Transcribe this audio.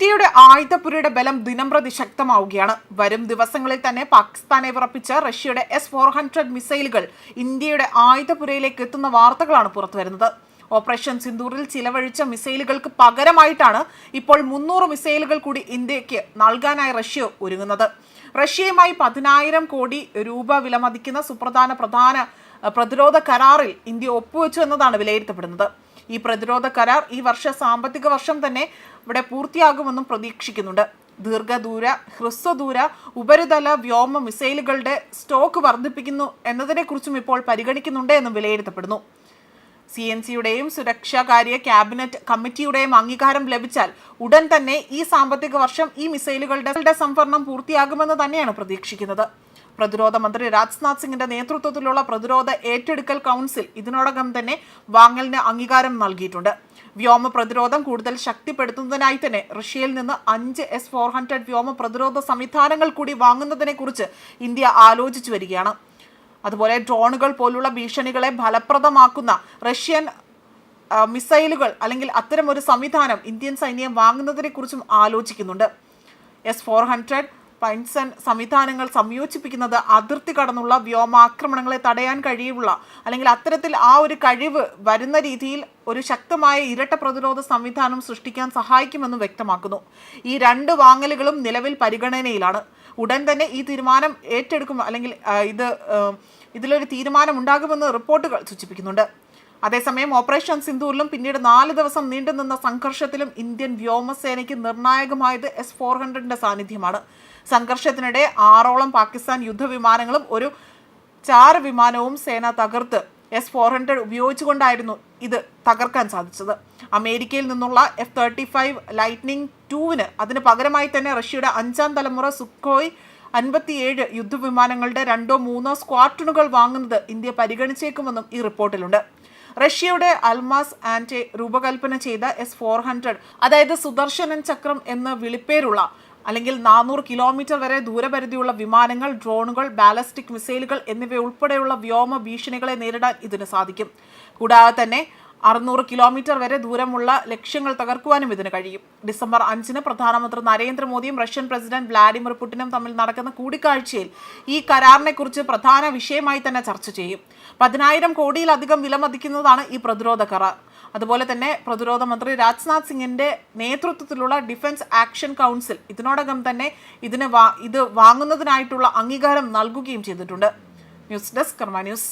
ഇന്ത്യയുടെ ആയുധപുരയുടെ ബലം ദിനംപ്രതി ശക്തമാവുകയാണ്. വരും ദിവസങ്ങളിൽ തന്നെ പാകിസ്ഥാനെ വിറപ്പിച്ച റഷ്യയുടെ എസ് ഫോർ ഹൺഡ്രഡ് മിസൈലുകൾ ഇന്ത്യയുടെ ആയുധപുരയിലേക്ക് എത്തുന്ന വാർത്തകളാണ് പുറത്തുവരുന്നത്. ഓപ്പറേഷൻ സിന്ദൂറിൽ ചിലവഴിച്ച മിസൈലുകൾക്ക് പകരമായിട്ടാണ് ഇപ്പോൾ മുന്നൂറ് മിസൈലുകൾ കൂടി ഇന്ത്യയ്ക്ക് നൽകാനായി റഷ്യ ഒരുങ്ങുന്നത്. റഷ്യയുമായി പതിനായിരം കോടി രൂപ വിലമതിക്കുന്ന സുപ്രധാന പ്രധാന പ്രതിരോധ കരാറിൽ ഇന്ത്യ ഒപ്പുവെച്ചു എന്നതാണ് വിലയിരുത്തപ്പെടുന്നത്. ഈ പ്രതിരോധ കരാർ ഈ വർഷ സാമ്പത്തിക വർഷം തന്നെ ഇവിടെ പൂർത്തിയാകുമെന്നും പ്രതീക്ഷിക്കുന്നുണ്ട്. ദീർഘദൂര ഹ്രസ്വദൂര ഉപരിതല വ്യോമ മിസൈലുകളുടെ സ്റ്റോക്ക് വർദ്ധിപ്പിക്കുന്നു എന്നതിനെക്കുറിച്ചും ഇപ്പോൾ പരിഗണിക്കുന്നുണ്ട് എന്നും വിലയിരുത്തപ്പെടുന്നു. സി എൻ സിയുടെയും സുരക്ഷാകാര്യ ക്യാബിനറ്റ് കമ്മിറ്റിയുടെയും അംഗീകാരം ലഭിച്ചാൽ ഉടൻ തന്നെ ഈ സാമ്പത്തിക വർഷം ഈ മിസൈലുകളുടെ സംഭരണം പൂർത്തിയാകുമെന്ന് തന്നെയാണ് പ്രതീക്ഷിക്കുന്നത്. പ്രതിരോധ മന്ത്രി രാജ്നാഥ് സിംഗിന്റെ നേതൃത്വത്തിലുള്ള പ്രതിരോധ ഏറ്റെടുക്കൽ കൗൺസിൽ ഇതിനോടകം തന്നെ വാങ്ങലിന് അംഗീകാരം നൽകിയിട്ടുണ്ട്. വ്യോമ പ്രതിരോധം കൂടുതൽ ശക്തിപ്പെടുത്തുന്നതിനായി തന്നെ റഷ്യയിൽ നിന്ന് അഞ്ച് എസ് ഫോർ ഹൺഡ്രഡ് വ്യോമ പ്രതിരോധ സംവിധാനങ്ങൾ കൂടി വാങ്ങുന്നതിനെക്കുറിച്ച് ഇന്ത്യ ആലോചിച്ചു വരികയാണ്. അതുപോലെ ഡ്രോണുകൾ പോലുള്ള ഭീഷണികളെ ഫലപ്രദമാക്കുന്ന റഷ്യൻ മിസൈലുകൾ അല്ലെങ്കിൽ അത്തരം ഒരു സംവിധാനം ഇന്ത്യൻ സൈന്യം വാങ്ങുന്നതിനെക്കുറിച്ചും ആലോചിക്കുന്നുണ്ട്. എസ് ഫോർ ഹൺഡ്രഡ് പൈൻസൺ സംവിധാനങ്ങൾ സംയോജിപ്പിക്കുന്നത് അതിർത്തി കടന്നുള്ള വ്യോമാക്രമണങ്ങളെ തടയാൻ കഴിയുള്ള അല്ലെങ്കിൽ അത്തരത്തിൽ ആ ഒരു കഴിവ് വരുന്ന രീതിയിൽ ഒരു ശക്തമായ ഇരട്ട പ്രതിരോധ സംവിധാനം സൃഷ്ടിക്കാൻ സഹായിക്കുമെന്നും വ്യക്തമാക്കുന്നു. ഈ രണ്ട് വാങ്ങലുകളും നിലവിൽ പരിഗണനയിലാണ്. ഉടൻ തന്നെ ഈ തീരുമാനം ഏറ്റെടുക്കും അല്ലെങ്കിൽ ഇത് ഇതിലൊരു തീരുമാനം ഉണ്ടാകുമെന്ന് റിപ്പോർട്ടുകൾ സൂചിപ്പിക്കുന്നുണ്ട്. അതേസമയം ഓപ്പറേഷൻ സിന്ധൂരിലും പിന്നീട് നാല് ദിവസം നീണ്ടുനിന്ന സംഘർഷത്തിലും ഇന്ത്യൻ വ്യോമസേനയ്ക്ക് നിർണായകമായത് എസ് ഫോർ ഹൺഡ്രഡിന്റെ സാന്നിധ്യമാണ്. സംഘർഷത്തിനിടെ ആറോളം പാകിസ്ഥാൻ യുദ്ധവിമാനങ്ങളും ഒരു ചാർ വിമാനവും സേന തകർത്ത് എസ് ഫോർ ഹൺഡ്രഡ് ഉപയോഗിച്ചുകൊണ്ടായിരുന്നു ഇത് തകർക്കാൻ സാധിച്ചത്. അമേരിക്കയിൽ നിന്നുള്ള എഫ് തേർട്ടി ഫൈവ് ലൈറ്റ്നിങ് ടൂവിന് അതിന് പകരമായി തന്നെ റഷ്യയുടെ അഞ്ചാം തലമുറ സുഖോയ് അൻപത്തിയേഴ് യുദ്ധവിമാനങ്ങളുടെ രണ്ടോ മൂന്നോ സ്ക്വാഡ്രണുകൾ വാങ്ങുന്നത് ഇന്ത്യ പരിഗണിച്ചേക്കുമെന്നും ഈ റിപ്പോർട്ടിലുണ്ട്. റഷ്യയുടെ അൽമാസ് ആന്റെ രൂപകൽപ്പന ചെയ്ത എസ് ഫോർ ഹൺഡ്രഡ് അതായത് സുദർശനൻ ചക്രം എന്ന് വിളിപ്പേരുള്ള അല്ലെങ്കിൽ നാനൂറ് കിലോമീറ്റർ വരെ ദൂരപരിധിയുള്ള വിമാനങ്ങൾ ഡ്രോണുകൾ ബാലസ്റ്റിക് മിസൈലുകൾ എന്നിവ ഉൾപ്പെടെയുള്ള വ്യോമ ഭീഷണികളെ നേരിടാൻ ഇതിന് സാധിക്കും. കൂടാതെ തന്നെ അറുന്നൂറ് കിലോമീറ്റർ വരെ ദൂരമുള്ള ലക്ഷ്യങ്ങൾ തകർക്കുവാനും ഇതിന് കഴിയും. ഡിസംബർ അഞ്ചിന് പ്രധാനമന്ത്രി നരേന്ദ്രമോദിയും റഷ്യൻ പ്രസിഡന്റ് വ്ളാഡിമിർ പുടിനും തമ്മിൽ നടക്കുന്ന കൂടിക്കാഴ്ചയിൽ ഈ കരാറിനെക്കുറിച്ച് പ്രധാന വിഷയമായി തന്നെ ചർച്ച ചെയ്യും. പതിനായിരം കോടിയിലധികം വിലമതിക്കുന്നതാണ് ഈ പ്രതിരോധ കരാർ. അതുപോലെ തന്നെ പ്രതിരോധ മന്ത്രി രാജ്നാഥ് സിംഗിന്റെ നേതൃത്വത്തിലുള്ള ഡിഫൻസ് ആക്ഷൻ കൗൺസിൽ ഇതിനോടകം തന്നെ ഇതിന് ഇത് വാങ്ങുന്നതിനായിട്ടുള്ള അംഗീകാരം നൽകുകയും ചെയ്തിട്ടുണ്ട്. News desk Karma news.